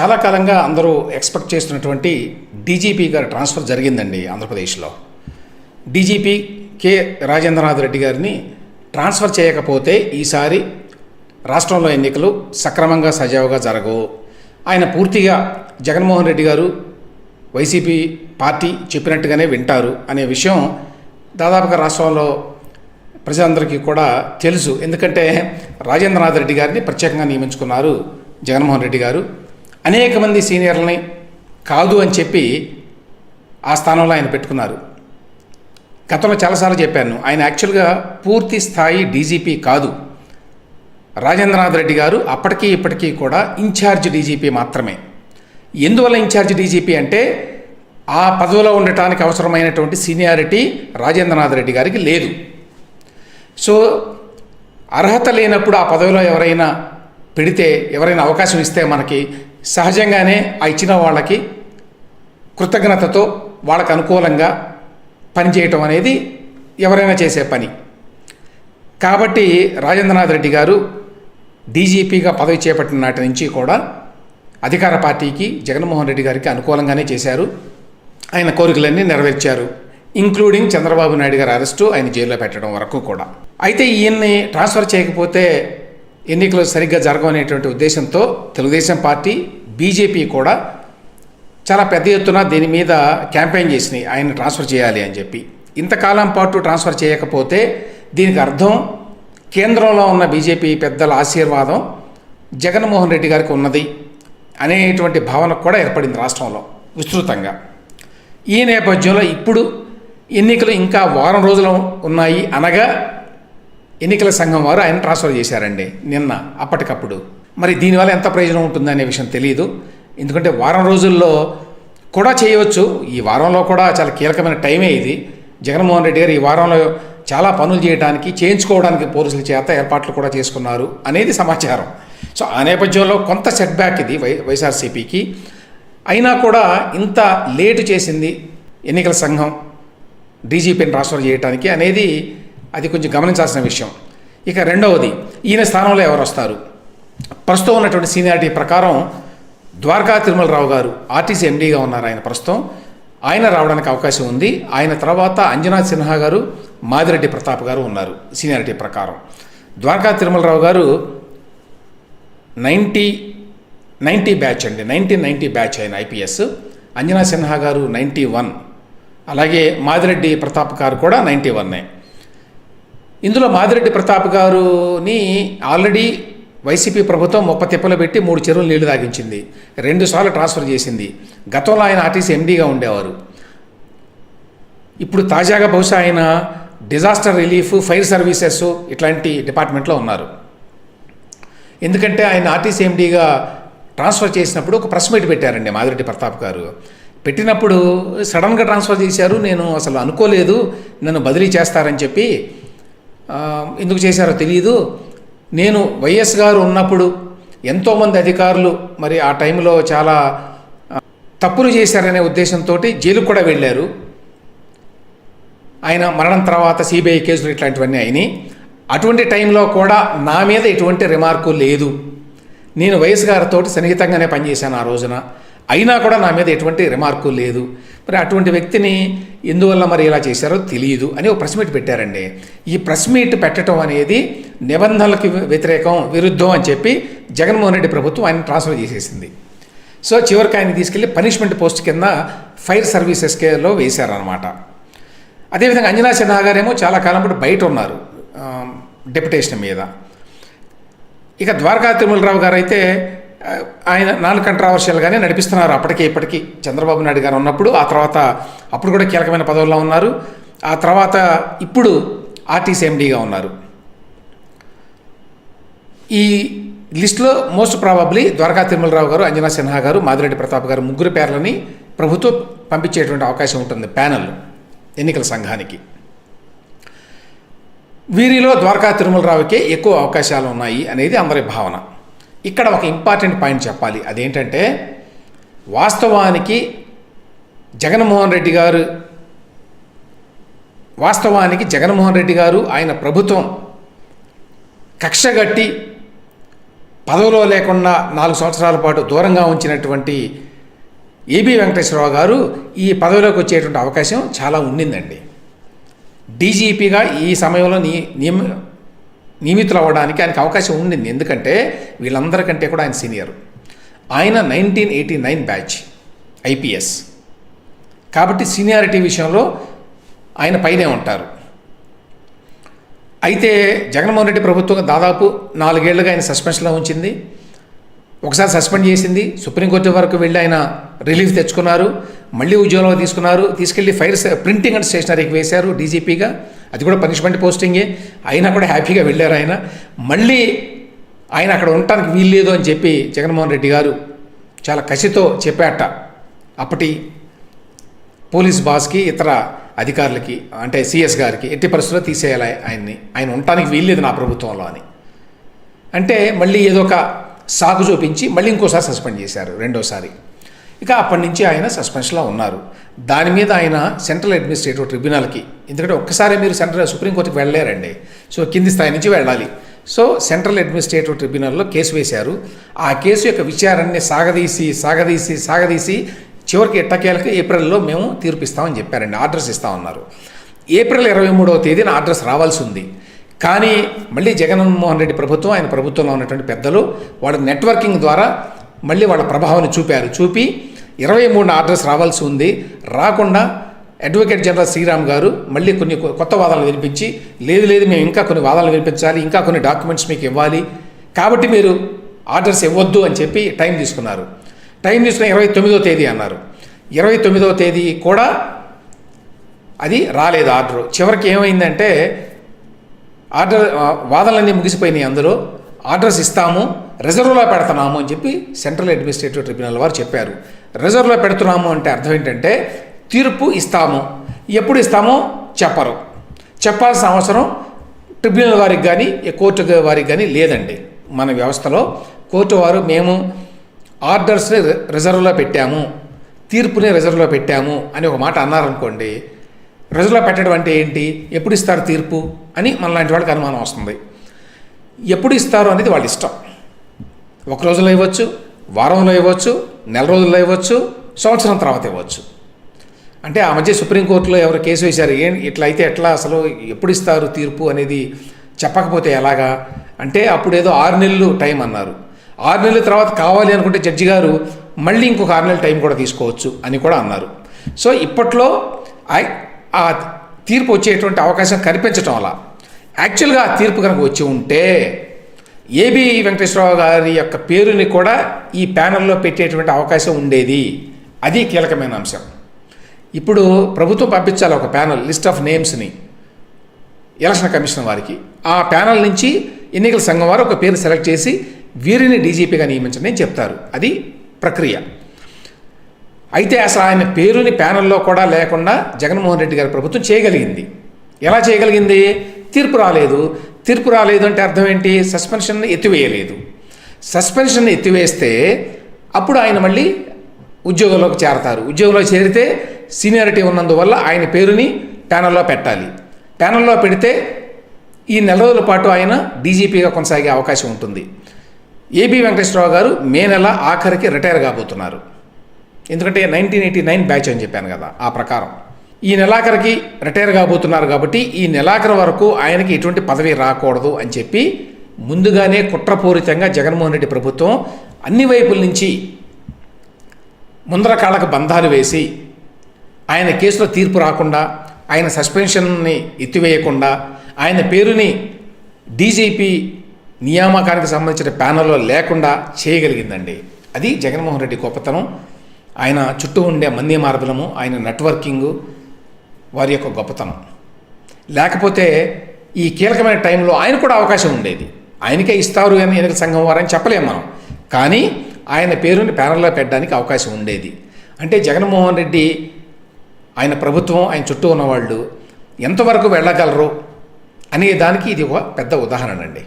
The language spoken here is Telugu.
చాలా కాలంగా అందరూ ఎక్స్పెక్ట్ చేస్తున్నటువంటి డీజీపీ గారి ట్రాన్స్ఫర్ జరిగిందండి ఆంధ్రప్రదేశ్లో. డీజీపీ కె రాజేంద్రనాథ్ రెడ్డి గారిని ట్రాన్స్ఫర్ చేయకపోతే ఈసారి రాష్ట్రంలో ఎన్నికలు సక్రమంగా సజావుగా జరగవు. ఆయన పూర్తిగా జగన్మోహన్ రెడ్డి గారు వైసీపీ పార్టీ చెప్పినట్టుగానే వింటారు అనే విషయం దాదాపుగా రాష్ట్రంలో ప్రజలందరికీ కూడా తెలుసు. ఎందుకంటే రాజేంద్రనాథ్ రెడ్డి గారిని ప్రత్యేకంగా నియమించుకున్నారు జగన్మోహన్ రెడ్డి గారు. అనేక మంది సీనియర్లని కాదు అని చెప్పి ఆ స్థానంలో ఆయన పెట్టుకున్నారు. గతంలో చాలాసార్లు చెప్పాను ఆయన యాక్చువల్గా పూర్తి స్థాయి డీజీపీ కాదు. రాజేంద్రనాథ్ రెడ్డి గారు అప్పటికీ ఇప్పటికీ కూడా ఇన్ఛార్జ్ డీజీపీ మాత్రమే. ఎందువల్ల ఇన్ఛార్జ్ డీజీపీ అంటే ఆ పదవిలో ఉండటానికి అవసరమైనటువంటి సీనియారిటీ రాజేంద్రనాథ్ రెడ్డి గారికి లేదు. సో అర్హత లేనప్పుడు ఆ పదవిలో ఎవరైనా పెడితే ఎవరైనా అవకాశం ఇస్తే మనకి సహజంగానే ఆ ఇచ్చిన వాళ్ళకి కృతజ్ఞతతో వాళ్ళకు అనుకూలంగా పనిచేయటం అనేది ఎవరైనా చేసే పని. కాబట్టి రాజేంద్రనాథ్ రెడ్డి గారు డీజీపీగా పదవి చేపట్టిన నాటి నుంచి కూడా అధికార పార్టీకి జగన్మోహన్ రెడ్డి గారికి అనుకూలంగానే చేశారు. ఆయన కోరికలన్నీ నెరవేర్చారు. ఇంక్లూడింగ్ చంద్రబాబు నాయుడు గారి అరెస్టు ఆయన జైల్లో పెట్టడం వరకు కూడా. అయితే ఈయన్ని ట్రాన్స్ఫర్ చేయకపోతే ఎన్నికలు సరిగ్గా జరగవనేటువంటి ఉద్దేశంతో తెలుగుదేశం పార్టీ బీజేపీ కూడా చాలా పెద్ద ఎత్తున దీని మీద క్యాంపెయిన్ చేసినాయి ఆయన ట్రాన్స్ఫర్ చేయాలి అని చెప్పి. ఇంతకాలం పాటు ట్రాన్స్ఫర్ చేయకపోతే దీనికి అర్థం కేంద్రంలో ఉన్న బీజేపీ పెద్దల ఆశీర్వాదం జగన్మోహన్ రెడ్డి గారికి ఉన్నది అనేటువంటి భావన కూడా ఏర్పడింది రాష్ట్రంలో విస్తృతంగా. ఈ నేపథ్యంలో ఇప్పుడు ఎన్నికలు ఇంకా వారం రోజులు ఉన్నాయి అనగా ఎన్నికల సంఘం వారు ఆయన ట్రాన్స్ఫర్ చేశారండి నిన్న అప్పటికప్పుడు. మరి దీనివల్ల ఎంత ప్రయోజనం ఉంటుందనే విషయం తెలియదు ఎందుకంటే వారం రోజుల్లో కూడా చేయవచ్చు ఈ వారంలో కూడా చాలా కీలకమైన టైమే ఇది. జగన్మోహన్ రెడ్డి గారు ఈ వారంలో చాలా పనులు చేయడానికి చేయించుకోవడానికి పోలీసుల చేత ఏర్పాట్లు కూడా చేసుకున్నారు అనేది సమాచారం. సో ఆ నేపథ్యంలో కొంత సెట్ బ్యాక్ ఇది వై వైఎస్ఆర్సీపీకి. అయినా కూడా ఇంత లేటు చేసింది ఎన్నికల సంఘం డీజీపీని ట్రాన్స్ఫర్ చేయడానికి అనేది అది కొంచెం గమనించాల్సిన విషయం. ఇక రెండవది ఈయన స్థానంలో ఎవరు వస్తారు ప్రస్తుతం ఉన్నటువంటి సీనియారిటీ ప్రకారం ద్వారకా తిరుమలరావు గారు ఆర్టీసీ ఎండీగా ఉన్నారు ఆయన ప్రస్తుతం. ఆయన రావడానికి అవకాశం ఉంది. ఆయన తర్వాత అంజనా సిన్హా గారు మాదిరెడ్డి ప్రతాప్ గారు ఉన్నారు సీనియారిటీ ప్రకారం. ద్వారకా తిరుమలరావు గారు నైంటీ నైంటీ బ్యాచ్ అండి. నైన్టీన్ నైంటీ బ్యాచ్ ఆయన ఐపీఎస్. అంజనా సిన్హా గారు నైంటీ వన్. అలాగే మాదిరెడ్డి ప్రతాప్ గారు కూడా నైంటీ వన్నే. ఇందులో మాదిరెడ్డి ప్రతాప్ గారుని ఆల్రెడీ వైసీపీ ప్రభుత్వం ముప్ప తిప్పలు పెట్టి మూడు చెరువులు నీళ్ళు తాగించింది. రెండుసార్లు ట్రాన్స్ఫర్ చేసింది. గతంలో ఆయన ఆర్టీసీ ఎండీగా ఉండేవారు. ఇప్పుడు తాజాగా బహుశా ఆయన డిజాస్టర్ రిలీఫ్ ఫైర్ సర్వీసెస్ ఇట్లాంటి డిపార్ట్మెంట్లో ఉన్నారు. ఎందుకంటే ఆయన ఆర్టీసీ ఎండీగా ట్రాన్స్ఫర్ చేసినప్పుడు ఒక ప్రెస్ మీట్ పెట్టారండి మాదిరెడ్డి ప్రతాప్ గారు. పెట్టినప్పుడు సడన్గా ట్రాన్స్ఫర్ చేశారు. నేను అసలు అనుకోలేదు. నన్ను బదిలీ చేస్తారని చెప్పి ఎందుకు చేశారో తెలియదు నేను వైఎస్ గారు ఉన్నప్పుడు ఎంతోమంది అధికారులు మరి ఆ టైంలో చాలా తప్పులు చేశారనే ఉద్దేశంతో జైలుకు కూడా వెళ్ళారు. ఆయన మరణం తర్వాత సిబిఐ కేసులు ఇట్లాంటివన్నీ అయినాయి. అటువంటి టైంలో కూడా నా మీద ఎటువంటి రిమార్కు లేదు. నేను వైఎస్ గారితో సన్నిహితంగానే పనిచేశాను ఆ రోజున. అయినా కూడా నా మీద ఎటువంటి రిమార్కు లేదు. మరి అటువంటి వ్యక్తిని ఎందువల్ల మరి ఇలా చేశారో తెలియదు అని ఒక ప్రెస్ మీట్ పెట్టారండి. ఈ ప్రెస్ మీట్ పెట్టడం అనేది నిబంధనలకు వ్యతిరేకం విరుద్ధం అని చెప్పి జగన్మోహన్ రెడ్డి ప్రభుత్వం ఆయన ట్రాన్స్ఫర్ చేసేసింది. సో చివరికి ఆయన తీసుకెళ్ళి పనిష్మెంట్ పోస్ట్ కింద ఫైర్ సర్వీసెస్లో వేశారనమాట అదేవిధంగా అంజనా సిన్హా గారేమో చాలా కాలం పాటు బయట ఉన్నారు డెప్యుటేషన్ మీద. ఇక ద్వారకా తిరుమలరావు గారు అయితే ఆయన నాన్ కంట్రావర్షియల్గానే నడిపిస్తున్నారు. అప్పటికే ఇప్పటికీ చంద్రబాబు నాయుడు గారు ఉన్నప్పుడు ఆ తర్వాత అప్పుడు కూడా కీలకమైన పదవుల్లో ఉన్నారు. ఆ తర్వాత ఇప్పుడు ఆర్టీసీ ఎండీగా ఉన్నారు. ఈ లిస్టులో మోస్ట్ ప్రాబబ్లీ ద్వారకా తిరుమలరావు గారు అంజనా సిన్హా గారు మాదిరెడ్డి ప్రతాప్ గారు ముగ్గురు పేర్లని ప్రభుత్వం పంపించేటువంటి అవకాశం ఉంటుంది ప్యానెల్ ఎన్నికల సంఘానికి. వీరిలో ద్వారకా తిరుమలరావుకే ఎక్కువ అవకాశాలు ఉన్నాయి అనేది అందరి భావన. ఇక్కడ ఒక ఇంపార్టెంట్ పాయింట్ చెప్పాలి. అదేంటంటే వాస్తవానికి జగన్మోహన్ రెడ్డి గారు వాస్తవానికి జగన్మోహన్ రెడ్డి గారు ఆయన ప్రభుత్వం కక్షగట్టి పదవిలో లేకుండా నాలుగు సంవత్సరాల పాటు దూరంగా ఉంచినటువంటి ఏబి వెంకటేశ్వరరావు గారు ఈ పదవిలోకి వచ్చేటువంటి అవకాశం చాలా ఉండిందండి. డీజీపీగా ఈ సమయంలో నియమ నియమితులు అవ్వడానికి ఆయనకు అవకాశం ఉండింది. ఎందుకంటే వీళ్ళందరికంటే కూడా ఆయన సీనియర్. ఆయన nineteen eighty nine batch IPS. కాబట్టి సీనియారిటీ విషయంలో ఆయన పైనే ఉంటారు. అయితే జగన్మోహన్ రెడ్డి ప్రభుత్వం దాదాపు నాలుగేళ్ళుగా ఆయన సస్పెన్షన్లో ఉంచింది. ఒకసారి సస్పెండ్ చేసింది. సుప్రీంకోర్టు వరకు వెళ్ళి ఆయన రిలీఫ్ తెచ్చుకున్నారు మళ్ళీ ఉద్యోగంలో తీసుకున్నారు తీసుకెళ్ళి ఫైర్ ప్రింటింగ్ అండ్ స్టేషనరీకి వేశారు డీజీపీగా. అది కూడా పనిష్మెంట్ పోస్టింగే. అయినా కూడా హ్యాపీగా వెళ్ళారు ఆయన. మళ్ళీ ఆయన అక్కడ ఉండటానికి వీల్లేదు అని చెప్పి జగన్మోహన్ రెడ్డి గారు చాలా కసితో చెప్పాట. అప్పటి పోలీస్ బాస్కి ఇతర అధికారులకి అంటే సిఎస్ గారికి ఎట్టి పరిస్థితుల్లో తీసేయాలి ఆయన్ని. ఆయన ఉండటానికి వీల్లేదు నా ప్రభుత్వంలో అని. అంటే మళ్ళీ ఏదో ఒక సాగు చూపించి మళ్ళీ ఇంకోసారి సస్పెండ్ చేశారు రెండోసారి. ఇక అప్పటి నుంచి ఆయన సస్పెన్షన్లో ఉన్నారు. దాని మీద ఆయన సెంట్రల్ అడ్మినిస్ట్రేటివ్ ట్రిబ్యునల్కి ఎందుకంటే ఒక్కసారి మీరు సెంట్రల్ సుప్రీంకోర్టుకి వెళ్ళలేరండి సో కింది స్థాయి నుంచి వెళ్ళాలి. సో సెంట్రల్ అడ్మినిస్ట్రేటివ్ ట్రిబ్యునల్లో కేసు వేశారు. ఆ కేసు యొక్క విచారాన్ని సాగదీసి సాగదీసి సాగదీసి చివరికి ఎట్టకేలకు ఏప్రిల్లో మేము తీర్పిస్తామని చెప్పారండి. ఆర్డర్స్ ఇస్తామన్నారు ఏప్రిల్ ఇరవై మూడవ తేదీన ఆర్డర్స్ రావాల్సి ఉంది. కానీ మళ్ళీ జగన్మోహన్ రెడ్డి ప్రభుత్వం ఆయన ప్రభుత్వంలో ఉన్నటువంటి పెద్దలు వాళ్ళ నెట్వర్కింగ్ ద్వారా మళ్ళీ వాళ్ళ ప్రభావాన్ని చూపారు. చూపి ఇరవై మూడున ఆర్డర్స్ రావాల్సి ఉంది. రాకుండా అడ్వకేట్ జనరల్ శ్రీరామ్ గారు మళ్ళీ కొన్ని కొత్త వాదనలు వినిపించి లేదు లేదు మేము ఇంకా కొన్ని వాదనలు వినిపించాలి ఇంకా కొన్ని డాక్యుమెంట్స్ మీకు ఇవ్వాలి. కాబట్టి మీరు ఆర్డర్స్ ఇవ్వద్దు అని చెప్పి టైం తీసుకున్నారు. టైం తీసుకున్న ఇరవై తొమ్మిదో తేదీ అన్నారు. ఇరవై తొమ్మిదవ తేదీ కూడా అది రాలేదు ఆర్డర్. చివరికి ఏమైందంటే ఆర్డర్ వాదనలన్నీ ముగిసిపోయినాయి అందులో. ఆర్డర్స్ ఇస్తాము రిజర్వ్లో పెడుతున్నాము అని చెప్పి సెంట్రల్ అడ్మినిస్ట్రేటివ్ ట్రిబ్యునల్ వారు చెప్పారు. రిజర్వ్లో పెడుతున్నాము అంటే అర్థం ఏంటంటే తీర్పు ఇస్తాము. ఎప్పుడు ఇస్తామో చెప్పరు. చెప్పాల్సిన అవసరం ట్రిబ్యునల్ వారికి కానీ కోర్టు వారికి కానీ లేదండి. మన వ్యవస్థలో కోర్టు వారు మేము ఆర్డర్స్ని రిజర్వ్లో పెట్టాము తీర్పుని రిజర్వ్లో పెట్టాము అని ఒక మాట అన్నారనుకోండి రిజర్వ్లో పెట్టడం అంటే ఏంటి? ఎప్పుడు ఇస్తారు తీర్పు? అని మనలాంటి వాళ్ళకి అనుమానం వస్తుంది. ఎప్పుడు ఇస్తారు అనేది వాళ్ళ ఇష్టం. ఒక రోజులో ఇవ్వచ్చు వారంలో ఇవ్వచ్చు నెల రోజుల్లో ఇవ్వచ్చు సంవత్సరం తర్వాత ఇవ్వచ్చు. అంటే ఆ మధ్య సుప్రీంకోర్టులో ఎవరు కేసు వేశారు ఏం ఇట్లా అయితే ఎట్లా అసలు ఎప్పుడు ఇస్తారు తీర్పు అనేది చెప్పకపోతే ఎలాగా? అంటే అప్పుడు ఏదో ఆరు నెలలు టైం అన్నారు. ఆరు నెలల తర్వాత కావాలి అనుకుంటే జడ్జి గారు మళ్ళీ ఇంకొక ఆరు నెలల టైం కూడా తీసుకోవచ్చు అని కూడా అన్నారు. సో ఇప్పట్లో ఐ- ఆ తీర్పు వచ్చేటువంటి అవకాశం కనిపించటం అలా యాక్చువల్గా ఆ తీర్పు కనుక వచ్చి ఉంటే ఏబి వెంకటేశ్వరరావు గారి యొక్క పేరుని కూడా ఈ ప్యానల్లో పెట్టేటువంటి అవకాశం ఉండేది. అది కీలకమైన అంశం. ఇప్పుడు ప్రభుత్వం పంపించాలి ఒక ప్యానల్ లిస్ట్ ఆఫ్ నేమ్స్ని. ఎలక్షన్ కమిషన్ వారికి. ఆ ప్యానల్ నుంచి ఎన్నికల సంఘం వారు ఒక పేరు సెలెక్ట్ చేసి వీరిని డీజీపీగా నియమించండి అని చెప్తారు. అది ప్రక్రియ. అయితే అసలు ఆయన పేరుని ప్యానల్లో కూడా లేకుండా జగన్మోహన్ రెడ్డి గారి ప్రభుత్వం చేయగలిగింది. ఎలా చేయగలిగింది? తీర్పు రాలేదు. తీర్పు రాలేదు అంటే అర్థం ఏంటి? సస్పెన్షన్ ఎత్తివేయలేదు. సస్పెన్షన్ ఎత్తివేస్తే అప్పుడు ఆయన మళ్ళీ ఉద్యోగంలోకి చేరతారు. ఉద్యోగంలో చేరితే సీనియారిటీ ఉన్నందువల్ల ఆయన పేరుని ప్యానల్లో పెట్టాలి. ప్యానల్లో పెడితే ఈ నెల రోజుల పాటు ఆయన డీజీపీగా కొనసాగే అవకాశం ఉంటుంది. ఏబి వెంకటేశ్వరరావు గారు మే నెల ఆఖరికి రిటైర్ కాబోతున్నారు. ఎందుకంటే నైన్టీన్ ఎయిటీ నైన్ బ్యాచ్ అని చెప్పాను కదా ఆ ప్రకారం. ఈ నెలాఖరికి రిటైర్ కాబోతున్నారు కాబట్టి ఈ నెలాఖరు వరకు ఆయనకి ఎటువంటి పదవి రాకూడదు అని చెప్పి ముందుగానే కుట్రపూరితంగా జగన్మోహన్ రెడ్డి ప్రభుత్వం అన్ని వైపుల నుంచి ముందర కాళ్ళకు బంధాలు వేసి ఆయన కేసులో తీర్పు రాకుండా ఆయన సస్పెన్షన్ని ఎత్తివేయకుండా ఆయన పేరుని డీజీపీ నియామకానికి సంబంధించిన ప్యానల్లో లేకుండా చేయగలిగిందండి. అది జగన్మోహన్ రెడ్డి గొప్పతనం. ఆయన చుట్టూ ఉండే మంది మార్బలము ఆయన నెట్వర్కింగు వారి యొక్క గొప్పతనం. లేకపోతే ఈ కీలకమైన టైంలో ఆయన కూడా అవకాశం ఉండేది. ఆయనకే ఇస్తారు అని ఎన్నికల సంఘం వారని చెప్పలేము మనం. కానీ ఆయన పేరుని ప్యానల్లో పెట్టడానికి అవకాశం ఉండేది. అంటే జగన్మోహన్ రెడ్డి ఆయన ప్రభుత్వం ఆయన చుట్టూ ఉన్నవాళ్ళు ఎంతవరకు వెళ్ళగలరు అనే దానికి ఇది ఒక పెద్ద ఉదాహరణ అండి